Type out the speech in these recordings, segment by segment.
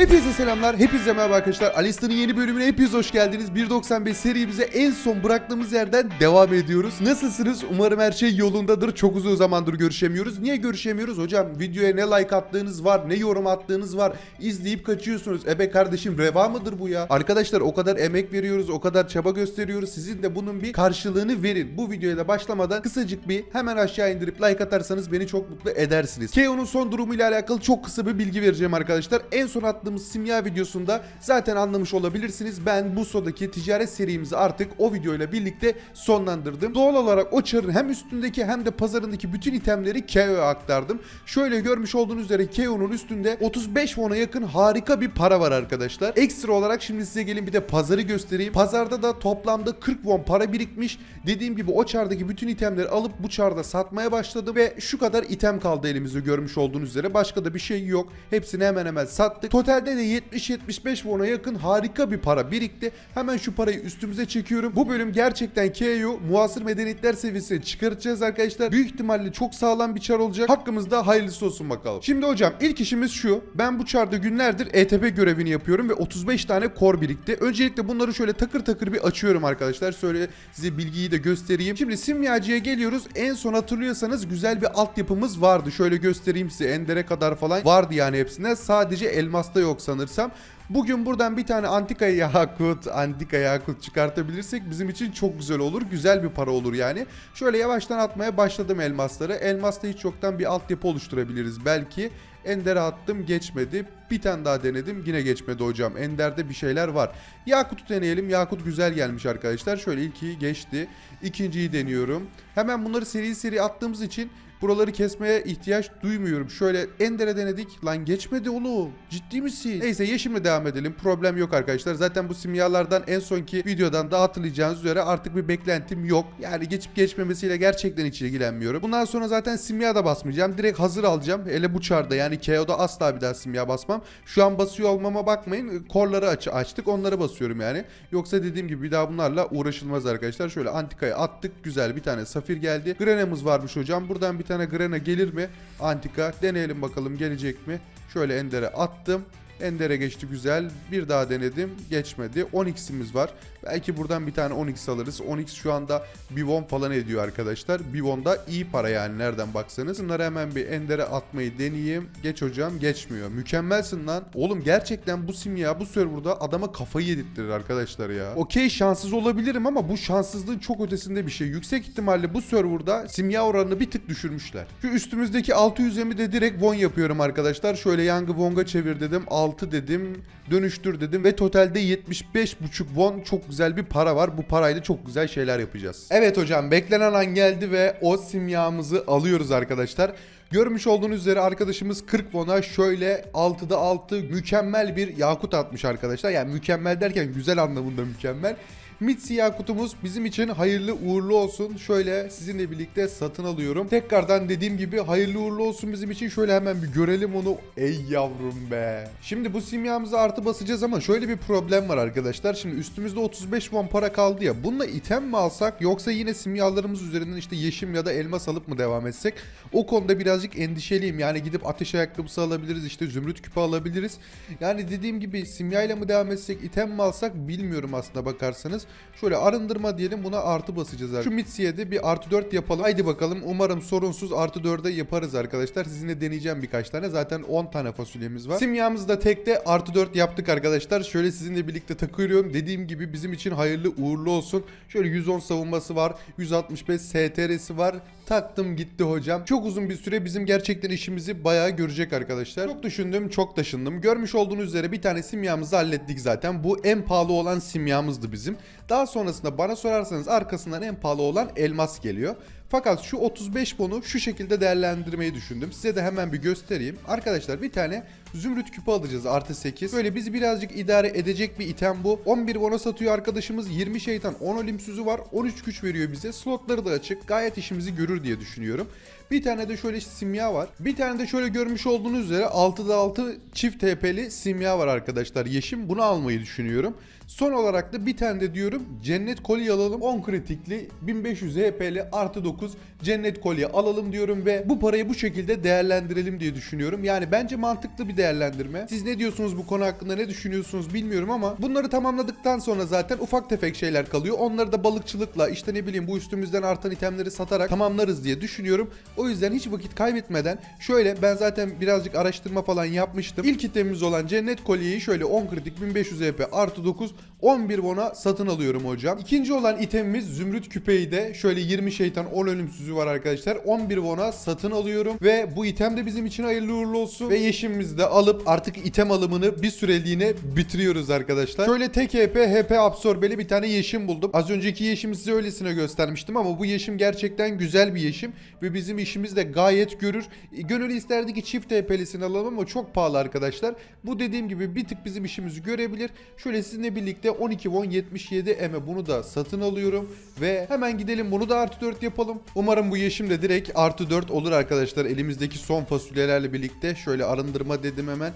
Hepinize selamlar, hepinize merhaba arkadaşlar. Alista'nın yeni bölümüne hepiniz hoş geldiniz. 1.95 serimize en son bıraktığımız yerden devam ediyoruz. Nasılsınız? Umarım her şey yolundadır. Çok uzun zamandır görüşemiyoruz. Niye görüşemiyoruz? Hocam videoya ne like attığınız var, ne yorum attığınız var. İzleyip kaçıyorsunuz. Ebe kardeşim reva mıdır bu ya? Arkadaşlar o kadar emek veriyoruz, o kadar çaba gösteriyoruz. Sizin de bunun bir karşılığını verin. Bu videoya da başlamadan kısacık bir hemen aşağı indirip like atarsanız beni çok mutlu edersiniz. KO'nun son durumuyla alakalı çok kısa bir bilgi vereceğim arkadaşlar. En son attığımız simya videosunda zaten anlamış olabilirsiniz. Ben Buso'daki ticaret serimizi artık o videoyla birlikte sonlandırdım. Doğal olarak o çarın hem üstündeki hem de pazarındaki bütün itemleri KO'ya aktardım. Şöyle görmüş olduğunuz üzere KO'nun üstünde 35 won'a yakın harika bir para var arkadaşlar. Ekstra olarak şimdi size gelin bir de pazarı göstereyim. Pazarda da toplamda 40 won para birikmiş. Dediğim gibi o çardaki bütün itemleri alıp bu çarda satmaya başladım ve şu kadar item kaldı elimizde görmüş olduğunuz üzere. Başka da bir şey yok. Hepsini hemen hemen sattık. Totalde de 70-75 won'a yakın harika bir para birikti. Hemen şu parayı üstümüze çekiyorum. Bu bölüm gerçekten KO muasır medeniyetler seviyesine çıkartacağız arkadaşlar. Büyük ihtimalle çok sağlam bir çar olacak. Hakkımızda hayırlısı olsun bakalım. Şimdi hocam ilk işimiz şu. Ben bu çarda günlerdir ETP görevini yapıyorum ve 35 tane kor birikti. Öncelikle bunları şöyle takır takır bir açıyorum arkadaşlar. Şöyle size bilgiyi de göstereyim. Şimdi simyacıya geliyoruz. En son hatırlıyorsanız güzel bir altyapımız vardı. Şöyle göstereyim size. Ender'e kadar falan vardı yani hepsinde. Sadece elmasta yok sanırsam. Bugün buradan bir tane antika yakut, antika yakut çıkartabilirsek bizim için çok güzel olur. Güzel bir para olur yani. Şöyle yavaştan atmaya başladım elmasları. Elmasta hiç yoktan bir altyapı oluşturabiliriz belki. Ender'e attım geçmedi. Bir tane daha denedim yine geçmedi hocam. Ender'de bir şeyler var. Yakut'u deneyelim. Yakut güzel gelmiş arkadaşlar. Şöyle ilkiyi geçti. İkinciyi deniyorum. Hemen bunları seri seri attığımız için Buraları kesmeye ihtiyaç duymuyorum. Şöyle Ender'e denedik. Lan geçmedi oğlum. Ciddi misin? Neyse yeşimle devam edelim. Problem yok arkadaşlar. Zaten bu simyalardan en sonki videodan da hatırlayacağınız üzere artık bir beklentim yok. Yani geçip geçmemesiyle gerçekten hiç ilgilenmiyorum. Bundan sonra zaten simya da basmayacağım. Direkt hazır alacağım. Hele bu çarda yani KO'da asla bir daha simya basmam. Şu an basıyor olmama bakmayın. Korları aç açtık. Onları basıyorum yani. Yoksa dediğim gibi bir daha bunlarla uğraşılmaz arkadaşlar. Şöyle antikaya attık. Güzel bir tane safir geldi. Grena'mız varmış hocam. Buradan bir tane Grena gelir mi? Antika. Deneyelim bakalım gelecek mi? Şöyle Ender'e attım. Ender'e geçti güzel. Bir daha denedim. Geçmedi. 10x'imiz var. Belki buradan bir tane 10x alırız. 10x şu anda bir won falan ediyor arkadaşlar. Bir won da iyi para yani nereden baksanız. Bunları hemen bir Ender'e atmayı deneyeyim. Geç hocam geçmiyor. Mükemmelsin lan. Oğlum gerçekten bu simya bu serverda adama kafayı yedirttirir arkadaşlar ya. Okey şanssız olabilirim ama bu şanssızlığın çok ötesinde bir şey. Yüksek ihtimalle bu serverda simya oranını bir tık düşürmüşler. Şu üstümüzdeki 600'emi de direkt won yapıyorum arkadaşlar. Şöyle Yang'ı wonga çevir dedim. 6 dedim. Dönüştür dedim ve totalde 75,5 won çok güzel bir para var. Bu parayla çok güzel şeyler yapacağız. Evet hocam beklenen an geldi ve o simyamızı alıyoruz arkadaşlar. Görmüş olduğunuz üzere arkadaşımız 40 won'a şöyle 6'da 6 mükemmel bir yakut atmış arkadaşlar. Yani mükemmel derken güzel anlamında mükemmel. Mitsi Yakut'umuz bizim için hayırlı uğurlu olsun. Şöyle sizinle birlikte satın alıyorum. Tekrardan dediğim gibi hayırlı uğurlu olsun bizim için. Şöyle hemen bir görelim onu. Ey yavrum be. Şimdi bu simyamıza artı basacağız ama şöyle bir problem var arkadaşlar. Şimdi üstümüzde 35 won para kaldı ya. Bununla item mi alsak yoksa yine simyalarımız üzerinden işte yeşim ya da elmas alıp mı devam etsek? O konuda birazcık endişeliyim. Yani gidip ateş ayakkabısı alabiliriz işte zümrüt küpe alabiliriz. Yani dediğim gibi simyayla mı devam etsek item mi alsak bilmiyorum aslında bakarsanız. Şöyle arındırma diyelim buna artı basacağız arkadaşlar. Şu Mitsi'ye de bir artı 4 yapalım. Haydi bakalım umarım sorunsuz artı 4'e yaparız arkadaşlar. Sizinle deneyeceğim birkaç tane. Zaten 10 tane fasulyemiz var. Simyamızı da tekte artı 4 yaptık arkadaşlar. Şöyle sizinle birlikte takıyorum. Dediğim gibi bizim için hayırlı uğurlu olsun. Şöyle 110 savunması var. 165 STR'si var. Taktım gitti hocam. Çok uzun bir süre bizim gerçekten işimizi bayağı görecek arkadaşlar. Çok düşündüm, çok taşındım. Görmüş olduğunuz üzere bir tane simyamızı hallettik zaten. Bu en pahalı olan simyamızdı bizim. Daha sonrasında bana sorarsanız arkasından en pahalı olan elmas geliyor. Fakat şu 35 bonu şu şekilde değerlendirmeyi düşündüm. Size de hemen bir göstereyim. Arkadaşlar bir tane zümrüt küpü alacağız artı 8. Böyle bizi birazcık idare edecek bir item bu. 11 bona satıyor arkadaşımız. 20 şeytan 10 olimsüzü var. 13 güç veriyor bize. Slotları da açık. Gayet işimizi görür diye düşünüyorum. Bir tane de şöyle simya var. Bir tane de şöyle görmüş olduğunuz üzere 6'da 6 çift TP'li simya var arkadaşlar. Yeşim bunu almayı düşünüyorum. Son olarak da bir tane de diyorum cennet kolye alalım. 10 kritikli 1500 HP'li artı 9 cennet kolye alalım diyorum ve bu parayı bu şekilde değerlendirelim diye düşünüyorum. Yani bence mantıklı bir değerlendirme. Siz ne diyorsunuz bu konu hakkında ne düşünüyorsunuz bilmiyorum ama bunları tamamladıktan sonra zaten ufak tefek şeyler kalıyor. Onları da balıkçılıkla işte ne bileyim bu üstümüzden artan itemleri satarak tamamlarız diye düşünüyorum. O yüzden hiç vakit kaybetmeden şöyle ben zaten birazcık araştırma falan yapmıştım. İlk itemimiz olan cennet kolyeyi şöyle 10 kritik 1500 HP artı 9 11 won'a satın alıyorum hocam. İkinci olan itemimiz zümrüt küpeyi de şöyle 20 şeytan 10 ölümsüzü var arkadaşlar. 11 won'a satın alıyorum ve bu item de bizim için hayırlı uğurlu olsun. Ve yeşimimizi de alıp artık item alımını bir süreliğine bitiriyoruz arkadaşlar. Şöyle tek HP HP absorbeli bir tane yeşim buldum. Az önceki yeşimi size öylesine göstermiştim ama bu yeşim gerçekten güzel bir yeşim ve bizim işimiz de gayet görür. E, Gönül isterdi ki çift TP'lisini alalım ama çok pahalı arkadaşlar. Bu dediğim gibi bir tık bizim işimizi görebilir. Şöyle sizinle birlikte 12 won 77 eme bunu da satın alıyorum ve hemen gidelim bunu da artı 4 yapalım. Umarım bu yeşim de direkt artı 4 olur arkadaşlar. Elimizdeki son fasulyelerle birlikte şöyle arındırma dedim hemen.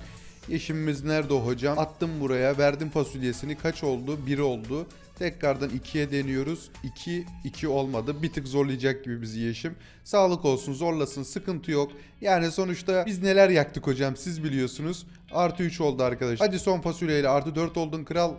Yeşimimiz nerede hocam? Attım buraya. Verdim fasulyesini. Kaç oldu? 1 oldu. Tekrardan 2'ye deniyoruz. 2 2 olmadı. Bir tık zorlayacak gibi bizi yeşim. Sağlık olsun, zorlasın, sıkıntı yok. Yani sonuçta biz neler yaktık hocam siz biliyorsunuz. Artı 3 oldu arkadaşlar. Hadi son fasulyeyle artı 4 oldun kral.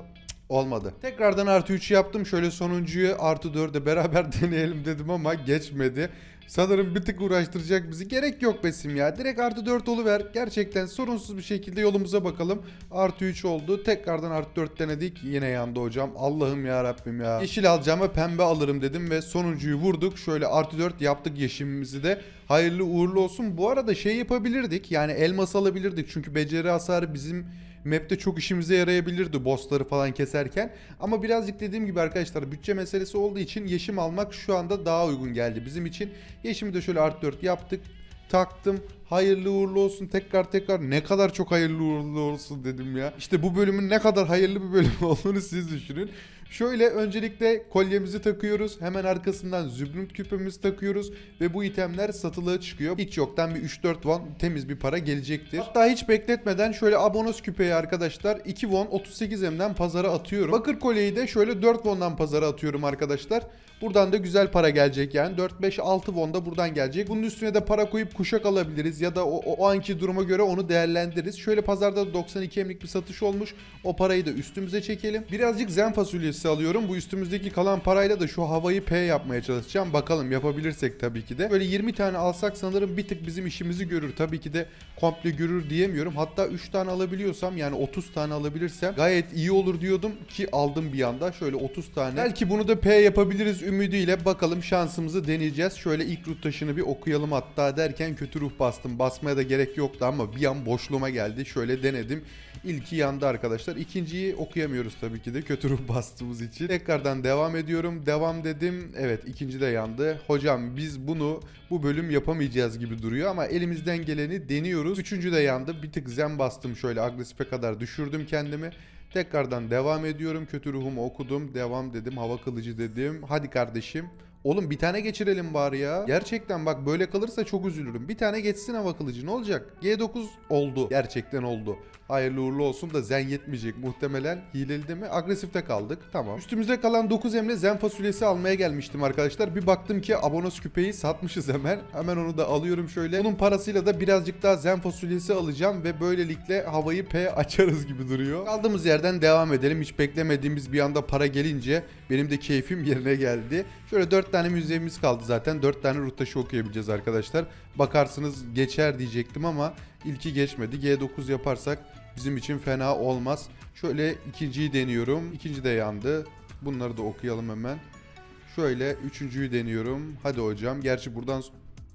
Olmadı. Tekrardan artı 3 yaptım. Şöyle sonuncuyu artı 4'e beraber deneyelim dedim ama geçmedi. Sanırım bir tık uğraştıracak bizi. Gerek yok besim ya. Direkt artı 4 oluver. Gerçekten sorunsuz bir şekilde yolumuza bakalım. Artı 3 oldu. Tekrardan artı 4 denedik. Yine yandı hocam. Allah'ım ya Rabbim ya. Yeşil alacağım ve pembe alırım dedim ve sonuncuyu vurduk. Şöyle artı 4 yaptık yeşimimizi de. Hayırlı uğurlu olsun. Bu arada şey yapabilirdik. Yani elmas alabilirdik. Çünkü beceri hasarı bizim map'te çok işimize yarayabilirdi bossları falan keserken. Ama birazcık dediğim gibi arkadaşlar bütçe meselesi olduğu için yeşim almak şu anda daha uygun geldi bizim için. Yeşimi de şöyle artı 4 yaptık. Taktım. Hayırlı uğurlu olsun. Tekrar tekrar ne kadar çok hayırlı uğurlu olsun dedim ya. İşte bu bölümün ne kadar hayırlı bir bölüm olduğunu siz düşünün. Şöyle öncelikle kolyemizi takıyoruz. Hemen arkasından zümrüt küpemizi takıyoruz. Ve bu itemler satılığa çıkıyor. Hiç yoktan bir 3-4 won temiz bir para gelecektir. Hatta hiç bekletmeden şöyle abonos küpeyi arkadaşlar 2 won 38 emden pazara atıyorum. Bakır kolyeyi de şöyle 4 won'dan pazara atıyorum arkadaşlar. Buradan da güzel para gelecek yani. 4-5-6 won da buradan gelecek. Bunun üstüne de para koyup kuşak alabiliriz ya da o, o, o anki duruma göre onu değerlendiririz. Şöyle pazarda da 92 emlik bir satış olmuş. O parayı da üstümüze çekelim. Birazcık zen fasulyesi alıyorum. Bu üstümüzdeki kalan parayla da şu havayı P yapmaya çalışacağım. Bakalım yapabilirsek tabii ki de. Böyle 20 tane alsak sanırım bir tık bizim işimizi görür. Tabii ki de komple görür diyemiyorum. Hatta 3 tane alabiliyorsam yani 30 tane alabilirsem gayet iyi olur diyordum ki aldım bir anda. Şöyle 30 tane. Belki bunu da P yapabiliriz ümidiyle. Bakalım şansımızı deneyeceğiz. Şöyle ilk ruh taşını bir okuyalım hatta derken kötü ruh bastım. Basmaya da gerek yoktu ama bir an boşluğuma geldi. Şöyle denedim. İlki yandı arkadaşlar. İkinciyi okuyamıyoruz tabii ki de kötü ruh bastığımız için. Tekrardan devam ediyorum. Devam dedim. Evet ikinci de yandı. Hocam biz bunu bu bölüm yapamayacağız gibi duruyor ama elimizden geleni deniyoruz. Üçüncü de yandı. Bir tık zen bastım şöyle agresife kadar düşürdüm kendimi. Tekrardan devam ediyorum. Kötü ruhumu okudum. Devam dedim. Hava kılıcı dedim. Hadi kardeşim. Oğlum bir tane geçirelim bari ya. Gerçekten bak böyle kalırsa çok üzülürüm. Bir tane geçsin hava kılıcı ne olacak? G9 oldu. Gerçekten oldu. Hayırlı uğurlu olsun da zen yetmeyecek muhtemelen. Hileli de mi? Agresifte kaldık. Tamam. Üstümüzde kalan 9 emle zen fasulyesi almaya gelmiştim arkadaşlar. Bir baktım ki abonos küpeyi satmışız hemen. Hemen onu da alıyorum şöyle. Bunun parasıyla da birazcık daha zen fasulyesi alacağım ve böylelikle havayı P açarız gibi duruyor. Kaldığımız yerden devam edelim. Hiç beklemediğimiz bir anda para gelince benim de keyfim yerine geldi. Şöyle 4 tane müziğimiz kaldı zaten. 4 tane ruh taşı okuyabileceğiz arkadaşlar. Bakarsınız geçer diyecektim ama ilki geçmedi. G9 yaparsak bizim için fena olmaz. Şöyle ikinciyi deniyorum. İkinci de yandı. Bunları da okuyalım hemen. Şöyle üçüncüyü deniyorum. Hadi hocam. Gerçi buradan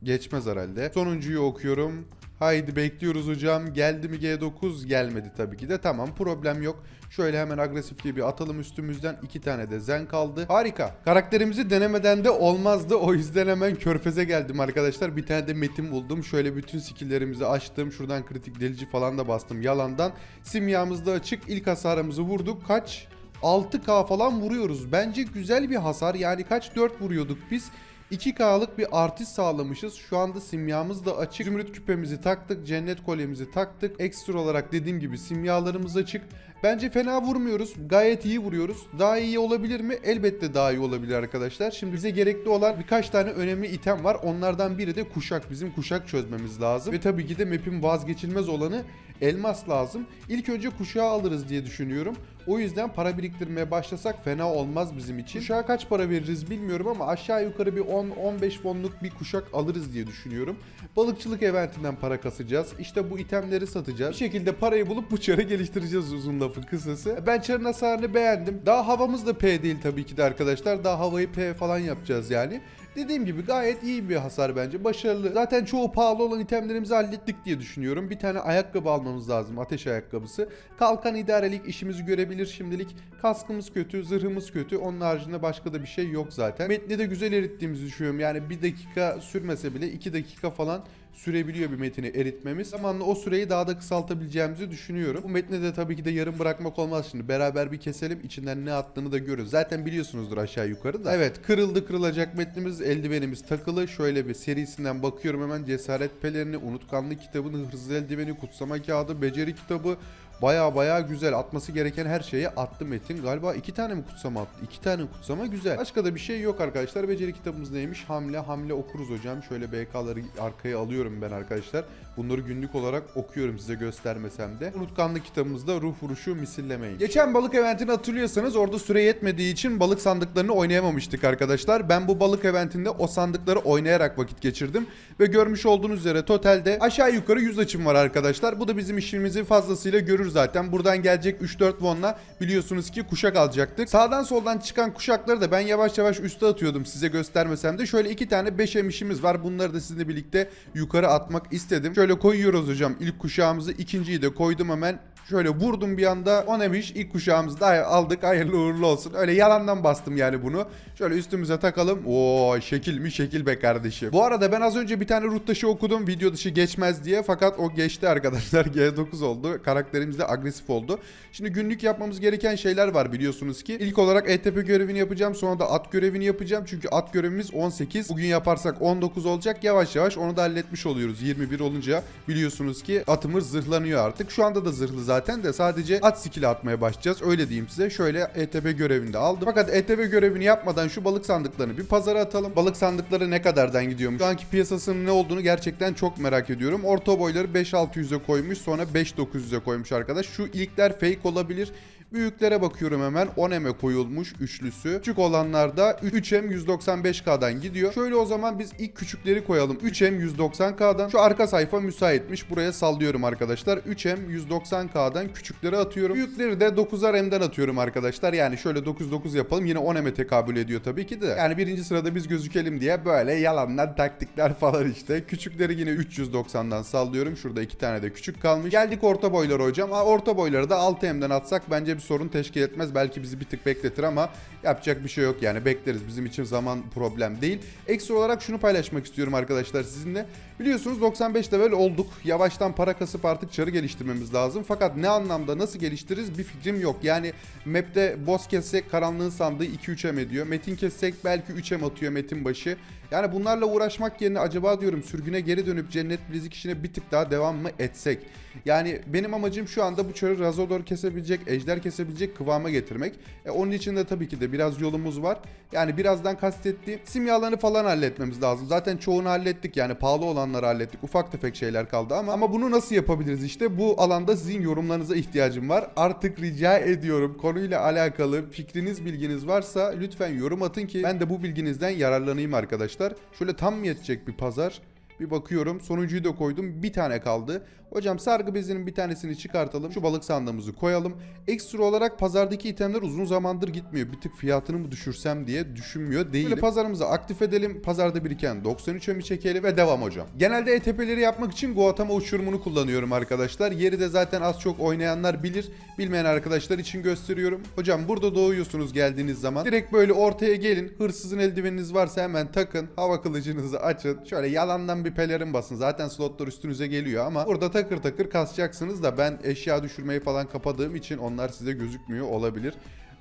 geçmez herhalde. Sonuncuyu okuyorum. Haydi bekliyoruz hocam. Geldi mi G9? Gelmedi tabii ki de. Tamam problem yok. Şöyle hemen agresifliği bir atalım üstümüzden. iki tane de zen kaldı. Harika. Karakterimizi denemeden de olmazdı. O yüzden hemen körfeze geldim arkadaşlar. Bir tane de metin buldum. Şöyle bütün skilllerimizi açtım. Şuradan kritik delici falan da bastım yalandan. Simyamız da açık. İlk hasarımızı vurduk. Kaç? 6K falan vuruyoruz. Bence güzel bir hasar. Yani kaç 4 vuruyorduk biz. 2K'lık bir artış sağlamışız. Şu anda simyamız da açık. Zümrüt küpemizi taktık. Cennet kolyemizi taktık. Ekstra olarak dediğim gibi simyalarımız açık. Bence fena vurmuyoruz. Gayet iyi vuruyoruz. Daha iyi olabilir mi? Elbette daha iyi olabilir arkadaşlar. Şimdi bize gerekli olan birkaç tane önemli item var. Onlardan biri de kuşak. Bizim kuşak çözmemiz lazım. Ve tabii ki de map'in vazgeçilmez olanı elmas lazım. İlk önce kuşağı alırız diye düşünüyorum. O yüzden para biriktirmeye başlasak fena olmaz bizim için. Kuşağa kaç para veririz bilmiyorum ama aşağı yukarı bir 10-15 wonluk bir kuşak alırız diye düşünüyorum. Balıkçılık eventinden para kasacağız. İşte bu itemleri satacağız. Bir şekilde parayı bulup bu çarı geliştireceğiz uzun lafın kısası. Ben çarın hasarını beğendim. Daha havamız da P değil tabii ki de arkadaşlar. Daha havayı P falan yapacağız yani. Dediğim gibi gayet iyi bir hasar bence. Başarılı. Zaten çoğu pahalı olan itemlerimizi hallettik diye düşünüyorum. Bir tane ayakkabı almamız lazım. Ateş ayakkabısı. Kalkan idarelik işimizi görebilir şimdilik. Kaskımız kötü, zırhımız kötü. Onun haricinde başka da bir şey yok zaten. Metni de güzel erittiğimizi düşünüyorum. Yani bir dakika sürmese bile iki dakika falan sürebiliyor bir metini eritmemiz. Zamanla o süreyi daha da kısaltabileceğimizi düşünüyorum. Bu metni de tabii ki de yarım bırakmak olmaz şimdi. Beraber bir keselim içinden ne attığını da görürüz. Zaten biliyorsunuzdur aşağı yukarı da. Evet kırıldı kırılacak metnimiz eldivenimiz takılı. Şöyle bir serisinden bakıyorum hemen cesaret pelerini, unutkanlık kitabını, hırsız eldiveni, kutsama kağıdı, beceri kitabı, Baya baya güzel atması gereken her şeyi attı Metin. Galiba iki tane mi kutsama attı? İki tane kutsama güzel. Başka da bir şey yok arkadaşlar. Beceri kitabımız neymiş? Hamle hamle okuruz hocam. Şöyle BK'ları arkaya alıyorum ben arkadaşlar. Bunları günlük olarak okuyorum size göstermesem de. Unutkanlık kitabımızda ruh vuruşu misillemeyin. Geçen balık eventini hatırlıyorsanız orada süre yetmediği için balık sandıklarını oynayamamıştık arkadaşlar. Ben bu balık eventinde o sandıkları oynayarak vakit geçirdim. Ve görmüş olduğunuz üzere totalde aşağı yukarı 100 açım var arkadaşlar. Bu da bizim işimizi fazlasıyla görür zaten. Buradan gelecek 3-4 wonla biliyorsunuz ki kuşak alacaktık. Sağdan soldan çıkan kuşakları da ben yavaş yavaş üste atıyordum size göstermesem de. Şöyle iki tane 5 emişimiz var. Bunları da sizinle birlikte yukarı atmak istedim. Şöyle koyuyoruz hocam ilk kuşağımızı. ikinciyi de koydum hemen. Şöyle vurdum bir anda 10 emiş ilk kuşağımızı da aldık. Hayırlı uğurlu olsun. Öyle yalandan bastım yani bunu. Şöyle üstümüze takalım. Oo şekil mi şekil be kardeşim. Bu arada ben az önce bir tane root taşı okudum. Video dışı geçmez diye. Fakat o geçti arkadaşlar. G9 oldu. Karakterimiz de agresif oldu. Şimdi günlük yapmamız gereken şeyler var biliyorsunuz ki. İlk olarak ETP görevini yapacağım. Sonra da at görevini yapacağım. Çünkü at görevimiz 18. Bugün yaparsak 19 olacak. Yavaş yavaş onu da halletmiş oluyoruz. 21 olunca biliyorsunuz ki atımız zırhlanıyor artık. Şu anda da zırhlı zaten de sadece at skill'i atmaya başlayacağız. Öyle diyeyim size. Şöyle ETP görevini de aldım. Fakat ETP görevini yapmadan şu balık sandıklarını bir pazara atalım. Balık sandıkları ne kadardan gidiyormuş? Şu anki piyasasının ne olduğunu gerçekten çok merak ediyorum. Orta boyları 5-600'e koymuş. Sonra 5-900'e koymuş arkadaş. Şu ilkler fake olabilir. Büyüklere bakıyorum hemen 10M'e koyulmuş üçlüsü. Küçük olanlarda 3M 195K'dan gidiyor. Şöyle o zaman biz ilk küçükleri koyalım. 3M 190K'dan. Şu arka sayfa müsaitmiş. Buraya sallıyorum arkadaşlar. 3M 190K'dan küçükleri atıyorum. Büyükleri de 9'ar M'den atıyorum arkadaşlar. Yani şöyle 99 yapalım. Yine 10M'e tekabül ediyor tabii ki de. Yani birinci sırada biz gözükelim diye böyle yalanlar taktikler falan işte. Küçükleri yine 390'dan sallıyorum. Şurada iki tane de küçük kalmış. Geldik orta boylara hocam. Orta boyları da 6M'den atsak bence bir sorun teşkil etmez. Belki bizi bir tık bekletir ama yapacak bir şey yok yani bekleriz. Bizim için zaman problem değil. Ekstra olarak şunu paylaşmak istiyorum arkadaşlar sizinle. Biliyorsunuz 95 level olduk. Yavaştan para kasıp artık çarı geliştirmemiz lazım. Fakat ne anlamda nasıl geliştiririz bir fikrim yok. Yani map'te boss kessek karanlığın sandığı 2-3M ediyor. Metin kessek belki 3M atıyor metin başı. Yani bunlarla uğraşmak yerine acaba diyorum sürgüne geri dönüp cennet bilezik işine bir tık daha devam mı etsek? Yani benim amacım şu anda bu çarı Razodor kesebilecek, ejder kesebilecek kıvama getirmek. E, onun için de tabii ki de biraz yolumuz var. Yani birazdan kastettiğim simyalarını falan halletmemiz lazım. Zaten çoğunu hallettik yani pahalı olanları hallettik. Ufak tefek şeyler kaldı ama ama bunu nasıl yapabiliriz işte? Bu alanda sizin yorumlarınıza ihtiyacım var. Artık rica ediyorum konuyla alakalı fikriniz, bilginiz varsa lütfen yorum atın ki ben de bu bilginizden yararlanayım arkadaşlar. Şöyle tam yetecek bir pazar? Bir bakıyorum sonuncuyu da koydum bir tane kaldı. Hocam sargı bezinin bir tanesini çıkartalım. Şu balık sandığımızı koyalım. Ekstra olarak pazardaki itemler uzun zamandır gitmiyor. Bir tık fiyatını mı düşürsem diye düşünmüyor değilim. Böyle pazarımızı aktif edelim. Pazarda biriken 93 ömü çekelim ve devam hocam. Genelde ETP'leri yapmak için Guatama uçurumunu kullanıyorum arkadaşlar. Yeri de zaten az çok oynayanlar bilir. Bilmeyen arkadaşlar için gösteriyorum. Hocam burada doğuyorsunuz geldiğiniz zaman. Direkt böyle ortaya gelin. Hırsızın eldiveniniz varsa hemen takın. Hava kılıcınızı açın. Şöyle yalandan bir pelerin basın. Zaten slotlar üstünüze geliyor ama burada takır takır kasacaksınız da ben eşya düşürmeyi falan kapadığım için onlar size gözükmüyor olabilir.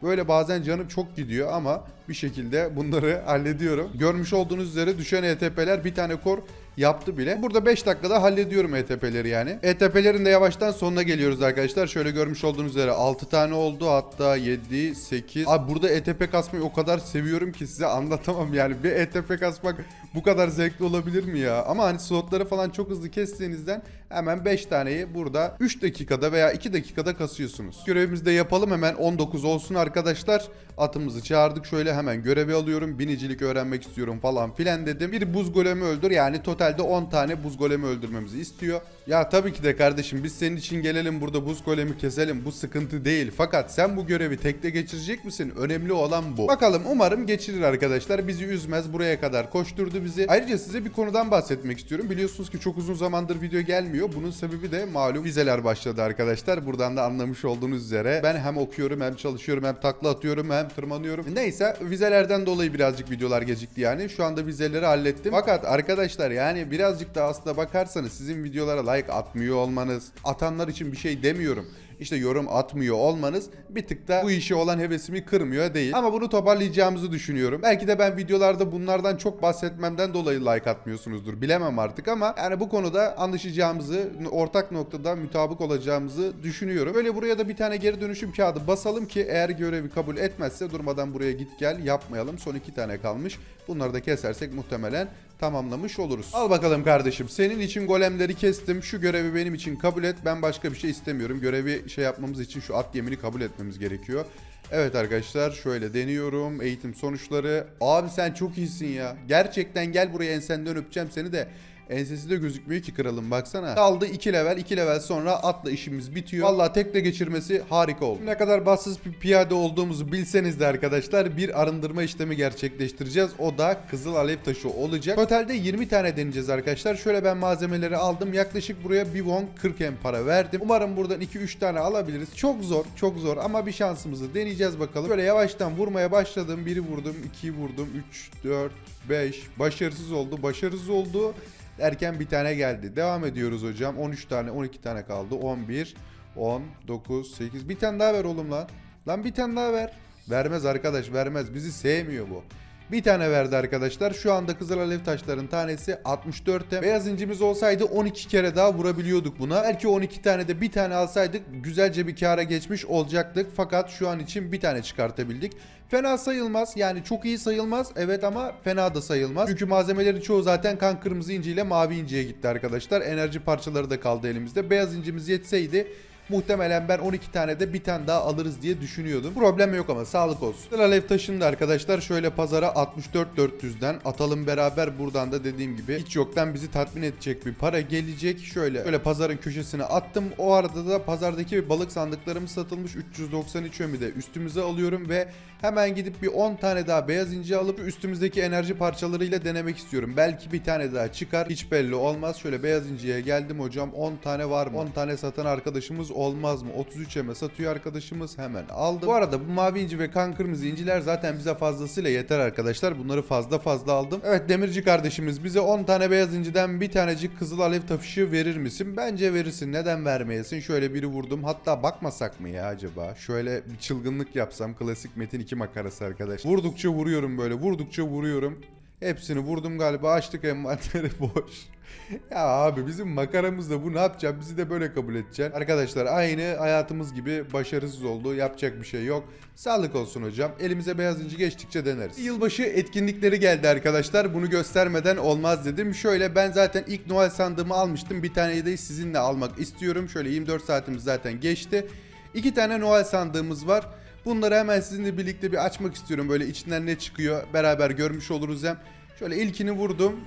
Böyle bazen canım çok gidiyor ama bir şekilde bunları hallediyorum. Görmüş olduğunuz üzere düşen ETP'ler bir tane kor yaptı bile. Burada 5 dakikada hallediyorum ETP'leri yani. ETP'lerin de yavaştan sonuna geliyoruz arkadaşlar. Şöyle görmüş olduğunuz üzere 6 tane oldu hatta 7, 8. Abi burada ETP kasmayı o kadar seviyorum ki size anlatamam yani. Bir ETP kasmak bu kadar zevkli olabilir mi ya? Ama hani slotları falan çok hızlı kestiğinizden hemen 5 taneyi burada 3 dakikada veya 2 dakikada kasıyorsunuz. Görevimizi de yapalım hemen 19 olsun arkadaşlar. Atımızı çağırdık şöyle hemen görevi alıyorum. Binicilik öğrenmek istiyorum falan filan dedim. Bir buz golemi öldür yani totalde 10 tane buz golemi öldürmemizi istiyor. Ya tabii ki de kardeşim biz senin için gelelim burada buz golemi keselim bu sıkıntı değil. Fakat sen bu görevi tekte geçirecek misin? Önemli olan bu. Bakalım umarım geçirir arkadaşlar. Bizi üzmez buraya kadar koşturdu bizi. Ayrıca size bir konudan bahsetmek istiyorum. Biliyorsunuz ki çok uzun zamandır video gelmiyor. Bunun sebebi de malum vizeler başladı arkadaşlar. Buradan da anlamış olduğunuz üzere ben hem okuyorum hem çalışıyorum hem takla atıyorum hem tırmanıyorum. Neyse vizelerden dolayı birazcık videolar gecikti yani. Şu anda vizeleri hallettim. Fakat arkadaşlar yani birazcık da aslında bakarsanız sizin videolara like atmıyor olmanız, atanlar için bir şey demiyorum işte yorum atmıyor olmanız bir tık da bu işe olan hevesimi kırmıyor değil. Ama bunu toparlayacağımızı düşünüyorum. Belki de ben videolarda bunlardan çok bahsetmemden dolayı like atmıyorsunuzdur. Bilemem artık ama yani bu konuda anlaşacağımızı, ortak noktada mutabık olacağımızı düşünüyorum. Böyle buraya da bir tane geri dönüşüm kağıdı basalım ki eğer görevi kabul etmezse durmadan buraya git gel yapmayalım. Son iki tane kalmış. Bunları da kesersek muhtemelen tamamlamış oluruz. Al bakalım kardeşim. Senin için golemleri kestim. Şu görevi benim için kabul et. Ben başka bir şey istemiyorum. Görevi şey yapmamız için şu at gemini kabul etmemiz gerekiyor. Evet arkadaşlar şöyle deniyorum. Eğitim sonuçları. Abi sen çok iyisin ya. Gerçekten gel buraya ensenden öpeceğim seni de. Ensesi de gözükmüyor ki kralım baksana. Kaldı 2 level 2 level sonra atla işimiz bitiyor. Valla tekle geçirmesi harika oldu. Ne kadar bassız bir piyade olduğumuzu bilseniz de arkadaşlar bir arındırma işlemi gerçekleştireceğiz. O da kızıl alev taşı olacak. Totalde 20 tane deneyeceğiz arkadaşlar. Şöyle ben malzemeleri aldım. Yaklaşık buraya bir won 40 em para verdim. Umarım buradan 2-3 tane alabiliriz. Çok zor çok zor ama bir şansımızı deneyeceğiz bakalım. Böyle yavaştan vurmaya başladım. Biri vurdum, 2 vurdum, 3, 4, 5. Başarısız oldu. Başarısız oldu derken bir tane geldi. Devam ediyoruz hocam. 13 tane 12 tane kaldı. 11, 10, 9, 8. Bir tane daha ver oğlum lan. Lan bir tane daha ver. Vermez arkadaş vermez. Bizi sevmiyor bu. Bir tane verdi arkadaşlar. Şu anda kızıl alev taşların tanesi 64'te. Beyaz incimiz olsaydı 12 kere daha vurabiliyorduk buna. Belki 12 tane de bir tane alsaydık güzelce bir kâra geçmiş olacaktık. Fakat şu an için bir tane çıkartabildik. Fena sayılmaz. Yani çok iyi sayılmaz. Evet ama fena da sayılmaz. Çünkü malzemelerin çoğu zaten kan kırmızı inci ile mavi inciye gitti arkadaşlar. Enerji parçaları da kaldı elimizde. Beyaz incimiz yetseydi Muhtemelen ben 12 tane de bir tane daha alırız diye düşünüyordum. Problem yok ama sağlık olsun. Alev taşını da arkadaşlar şöyle pazara 64-400'den atalım beraber. Buradan da dediğim gibi hiç yoktan bizi tatmin edecek bir para gelecek. Şöyle şöyle pazarın köşesine attım. O arada da pazardaki balık sandıklarım satılmış 393 ömü de üstümüze alıyorum ve hemen gidip bir 10 tane daha beyaz inci alıp üstümüzdeki enerji parçalarıyla denemek istiyorum. Belki bir tane daha çıkar. Hiç belli olmaz. Şöyle beyaz inciye geldim hocam. 10 tane var mı? 10 tane satan arkadaşımız olmaz mı? 33 eme satıyor arkadaşımız hemen aldı. Bu arada bu mavi inci ve kan kırmızı inciler zaten bize fazlasıyla yeter arkadaşlar. Bunları fazla fazla aldım. Evet demirci kardeşimiz bize 10 tane beyaz inciden bir tanecik kızıl alev taşı verir misin? Bence verirsin. Neden vermeyesin? Şöyle biri vurdum. Hatta bakmasak mı ya acaba? Şöyle bir çılgınlık yapsam. Klasik Metin 2 makarası arkadaş. Vurdukça vuruyorum böyle. Vurdukça vuruyorum. Hepsini vurdum galiba. Açtık envanteri boş. ya abi bizim makaramızda bu ne yapacağım? Bizi de böyle kabul edeceksin. Arkadaşlar aynı hayatımız gibi başarısız oldu. Yapacak bir şey yok. Sağlık olsun hocam. Elimize beyaz inci geçtikçe deneriz. Yılbaşı etkinlikleri geldi arkadaşlar. Bunu göstermeden olmaz dedim. Şöyle ben zaten ilk Noel sandığımı almıştım. Bir taneyi de sizinle almak istiyorum. Şöyle 24 saatimiz zaten geçti. İki tane Noel sandığımız var. Bunları hemen sizinle birlikte bir açmak istiyorum. Böyle içinden ne çıkıyor beraber görmüş oluruz hem. Şöyle ilkini vurdum.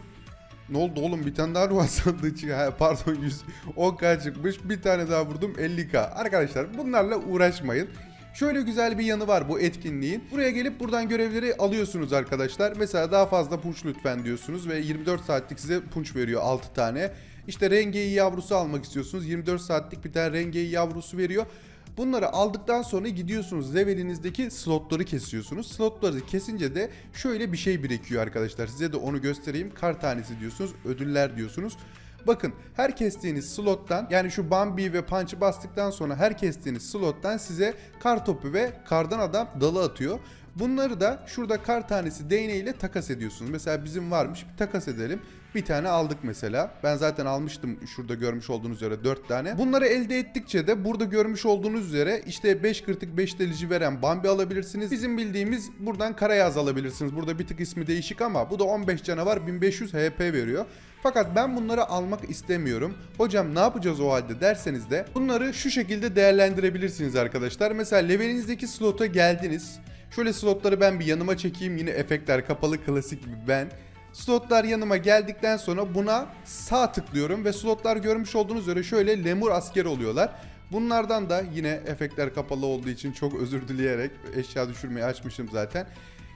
Ne oldu oğlum bir tane daha ruh sandığı çıktı. Pardon 100 10k çıkmış. Bir tane daha vurdum 50k. Arkadaşlar bunlarla uğraşmayın. Şöyle güzel bir yanı var bu etkinliğin. Buraya gelip buradan görevleri alıyorsunuz arkadaşlar. Mesela daha fazla punç lütfen diyorsunuz ve 24 saatlik size punç veriyor 6 tane. İşte rengeyi yavrusu almak istiyorsunuz. 24 saatlik bir tane rengeyi yavrusu veriyor. Bunları aldıktan sonra gidiyorsunuz levelinizdeki slotları kesiyorsunuz. Slotları kesince de şöyle bir şey birikiyor arkadaşlar. Size de onu göstereyim. Kar tanesi diyorsunuz, ödüller diyorsunuz. Bakın her kestiğiniz slottan yani şu Bambi ve Punch'ı bastıktan sonra her kestiğiniz slottan size kar topu ve kardan adam dalı atıyor. Bunları da şurada kar tanesi değneğiyle takas ediyorsunuz. Mesela bizim varmış bir takas edelim. Bir tane aldık mesela. Ben zaten almıştım şurada görmüş olduğunuz üzere 4 tane. Bunları elde ettikçe de burada görmüş olduğunuz üzere işte 5 kırtık 5 delici veren Bambi alabilirsiniz. Bizim bildiğimiz buradan Karayaz alabilirsiniz. Burada bir tık ismi değişik ama bu da 15 canavar 1500 HP veriyor. Fakat ben bunları almak istemiyorum. Hocam ne yapacağız o halde derseniz de bunları şu şekilde değerlendirebilirsiniz arkadaşlar. Mesela levelinizdeki slota geldiniz. Şöyle slotları ben bir yanıma çekeyim. Yine efektler kapalı klasik bir ben. Slotlar yanıma geldikten sonra buna sağ tıklıyorum ve slotlar görmüş olduğunuz üzere şöyle lemur asker oluyorlar. Bunlardan da yine efektler kapalı olduğu için çok özür dileyerek eşya düşürmeyi açmışım zaten.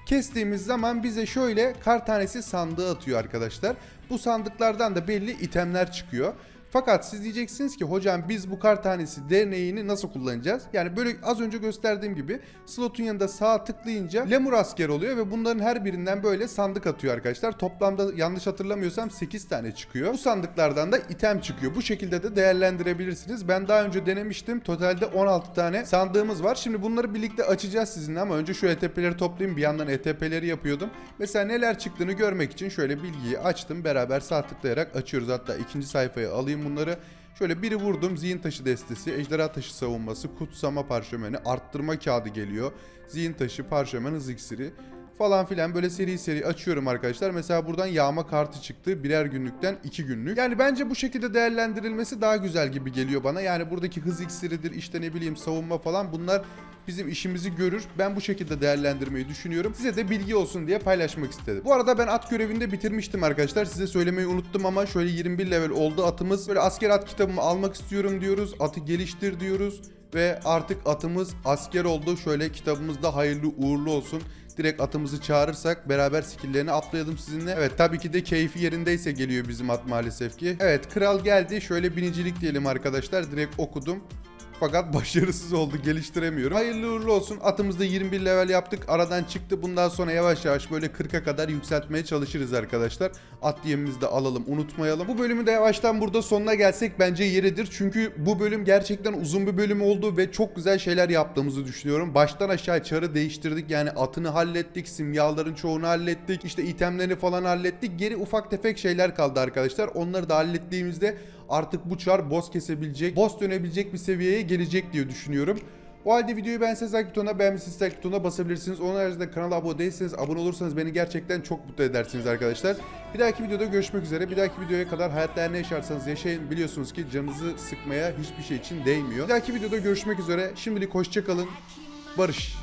Kestiğimiz zaman bize şöyle kar tanesi sandığı atıyor arkadaşlar. Bu sandıklardan da belli itemler çıkıyor. Fakat siz diyeceksiniz ki hocam biz bu kar tanesi derneğini nasıl kullanacağız? Yani böyle az önce gösterdiğim gibi slotun yanında sağ tıklayınca lemur asker oluyor ve bunların her birinden böyle sandık atıyor arkadaşlar. Toplamda yanlış hatırlamıyorsam 8 tane çıkıyor. Bu sandıklardan da item çıkıyor. Bu şekilde de değerlendirebilirsiniz. Ben daha önce denemiştim. Totalde 16 tane sandığımız var. Şimdi bunları birlikte açacağız sizinle ama önce şu ETP'leri toplayayım. Bir yandan ETP'leri yapıyordum. Mesela neler çıktığını görmek için şöyle bilgiyi açtım. Beraber sağ tıklayarak açıyoruz. Hatta ikinci sayfaya alayım bunları. Şöyle biri vurdum. Zihin taşı destesi, ejderha taşı savunması, kutsama parşömeni, arttırma kağıdı geliyor. Zihin taşı, parşömen, hız iksiri falan filan böyle seri seri açıyorum arkadaşlar. Mesela buradan yağma kartı çıktı. Birer günlükten iki günlük. Yani bence bu şekilde değerlendirilmesi daha güzel gibi geliyor bana. Yani buradaki hız iksiridir işte ne bileyim savunma falan bunlar bizim işimizi görür. Ben bu şekilde değerlendirmeyi düşünüyorum. Size de bilgi olsun diye paylaşmak istedim. Bu arada ben at görevinde bitirmiştim arkadaşlar. Size söylemeyi unuttum ama şöyle 21 level oldu atımız. Böyle asker at kitabımı almak istiyorum diyoruz. Atı geliştir diyoruz. Ve artık atımız asker oldu. Şöyle kitabımızda hayırlı uğurlu olsun. Direkt atımızı çağırırsak beraber skilllerini atlayalım sizinle. Evet tabii ki de keyfi yerindeyse geliyor bizim at maalesef ki. Evet kral geldi. Şöyle binicilik diyelim arkadaşlar. Direkt okudum. Fakat başarısız oldu geliştiremiyorum. Hayırlı uğurlu olsun. Atımızda 21 level yaptık. Aradan çıktı. Bundan sonra yavaş yavaş böyle 40'a kadar yükseltmeye çalışırız arkadaşlar. At yemimizi de alalım unutmayalım. Bu bölümü de yavaştan burada sonuna gelsek bence yeridir. Çünkü bu bölüm gerçekten uzun bir bölüm oldu ve çok güzel şeyler yaptığımızı düşünüyorum. Baştan aşağı çarı değiştirdik. Yani atını hallettik. Simyaların çoğunu hallettik. İşte itemlerini falan hallettik. Geri ufak tefek şeyler kaldı arkadaşlar. Onları da hallettiğimizde artık bu çar boss kesebilecek, boss dönebilecek bir seviyeye gelecek diye düşünüyorum. O halde videoyu beğenseniz like butonuna, beğenmişseniz like butonuna basabilirsiniz. Onun haricinde kanala abone değilseniz, abone olursanız beni gerçekten çok mutlu edersiniz arkadaşlar. Bir dahaki videoda görüşmek üzere. Bir dahaki videoya kadar hayatta ne yaşarsanız yaşayın. Biliyorsunuz ki canınızı sıkmaya hiçbir şey için değmiyor. Bir dahaki videoda görüşmek üzere. Şimdilik hoşçakalın. Barış.